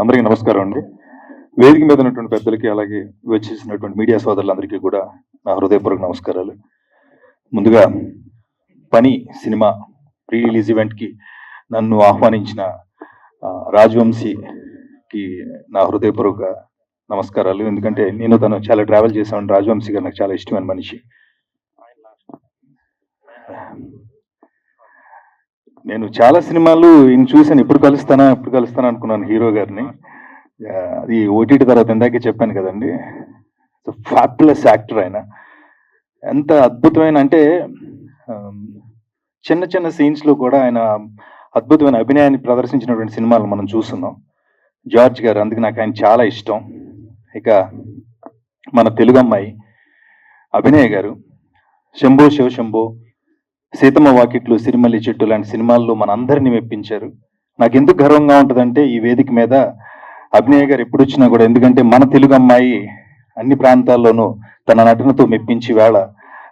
అందరికీ నమస్కారం అండి. వేదిక మీద ఉన్నటువంటి పెద్దలకి అలాగే వచ్చేసినటువంటి మీడియా సోదరులందరికీ కూడా నా హృదయపూర్వక నమస్కారాలు. ముందుగా పని సినిమా ప్రీ రిలీజ్ ఈవెంట్కి నన్ను ఆహ్వానించిన రాజవంశీకి నా హృదయపూర్వక నమస్కారాలు. ఎందుకంటే నేను తను చాలా ట్రావెల్ చేశాను. రాజవంశీ గారు నాకు చాలా ఇష్టమైన మనిషి. నేను చాలా సినిమాలు ఈయన చూశాను. ఎప్పుడు కలుస్తానా ఇప్పుడు కలుస్తానా అనుకున్నాను హీరో గారిని. అది ఓటీటీ తర్వాత ఇందాకే చెప్పాను కదండి. ఫ్యాబులస్ యాక్టర్ ఆయన. ఎంత అద్భుతమైన అంటే చిన్న చిన్న సీన్స్లో కూడా ఆయన అద్భుతమైన అభినయాన్ని ప్రదర్శించినటువంటి సినిమాలు మనం చూస్తున్నాం. జార్జ్ గారు అందుకే నాకు ఆయన చాలా ఇష్టం. ఇక మన తెలుగు అమ్మాయి అభినయ్ గారు శంభో శివ శంభో సీతమ్మ వాకిట్లు సిరిమల్లి చెట్టు లాంటి సినిమాల్లో మనందరినీ మెప్పించారు. నాకు ఎందుకు గర్వంగా ఉంటుందంటే ఈ వేదిక మీద అభినయ్ గారు ఎప్పుడు వచ్చినా కూడా ఎందుకంటే మన తెలుగు అమ్మాయి అన్ని ప్రాంతాల్లోనూ తన నటనతో మెప్పించి వేళ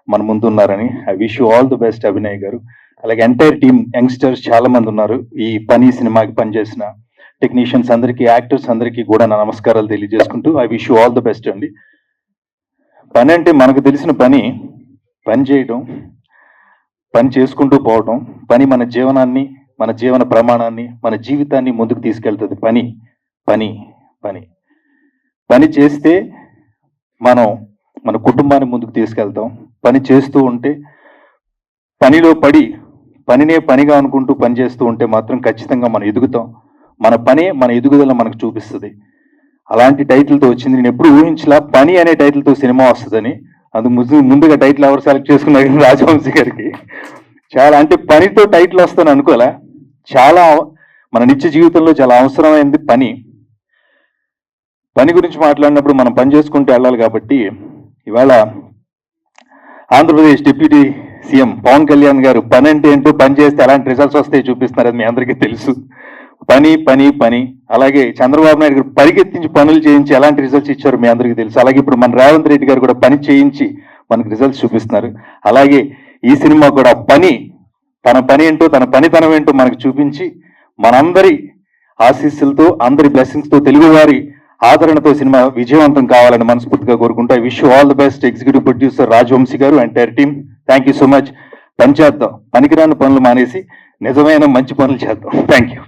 మన ముందు ఉన్నారని I wish you all the best Abhinay గారు. అలాగే ఎంటైర్ టీమ్ యంగ్స్టర్స్ చాలా మంది ఉన్నారు. ఈ పని సినిమాకి పనిచేసిన టెక్నీషియన్స్ అందరికీ యాక్టర్స్ అందరికీ కూడా నా నమస్కారాలు తెలియజేసుకుంటూ I wish you all the best అండి. పని అంటే మనకు తెలిసిన పని పని చేయడం పని చేసుకుంటూ పోవటం పని మన జీవనాన్ని మన జీవన ప్రమాణాన్ని మన జీవితాన్ని ముందుకు తీసుకెళ్తుంది. పని పని పని. పని చేస్తే మనం మన కుటుంబాన్ని ముందుకు తీసుకెళ్తాం. పని చేస్తూ ఉంటే పనిలో పడి పనినే పనిగా అనుకుంటూ పని చేస్తూ ఉంటే మాత్రం ఖచ్చితంగా మనం ఎదుగుతాం. మన పనే మన ఎదుగుదల మనకు చూపిస్తుంది. అలాంటి టైటిల్తో వచ్చింది. నేను ఎప్పుడు ఊహించలా పని అనే టైటిల్తో సినిమా వస్తుందని. అందుకు ముందు ముందుగా టైటిల్ ఎవరు సెలెక్ట్ చేసుకున్నారు రాజవంశీ గారికి. చాలా అంటే పనితో టైటిల్ వస్తాను అనుకోలే చాలా మన నిత్య జీవితంలో చాలా అవసరమైంది పని. పని గురించి మాట్లాడినప్పుడు మనం పని చేసుకుంటూ వెళ్ళాలి కాబట్టి ఇవాళ ఆంధ్రప్రదేశ్ డిప్యూటీ సీఎం పవన్ కళ్యాణ్ గారు పని అంటే ఏంటో పని చేస్తే ఎలాంటి రిజల్ట్స్ వస్తాయి చూపిస్తున్నారు అది మీ అందరికీ తెలుసు. పని పని పని. అలాగే చంద్రబాబు నాయుడు గారు పరిగెత్తించి పనులు చేయించి ఎలాంటి రిజల్ట్స్ ఇచ్చారు మీ అందరికీ తెలుసు. అలాగే ఇప్పుడు మన రేవంత్ రెడ్డి గారు కూడా పని చేయించి మనకు రిజల్ట్స్ చూపిస్తున్నారు. అలాగే ఈ సినిమా కూడా పని తన పని ఏంటో తన పనితనం ఏంటో మనకు చూపించి మనందరి ఆశీస్సులతో అందరి బ్లెస్సింగ్స్తో తెలుగువారి ఆదరణతో సినిమా విజయవంతం కావాలని మనస్ఫూర్తిగా కోరుకుంటా. Wish all the best executive producer Rajavamsi గారు entire team thank you so much పని చేద్దాం. పనికిరాని పనులు మానేసి నిజమైన మంచి పనులు చేద్దాం. Thank you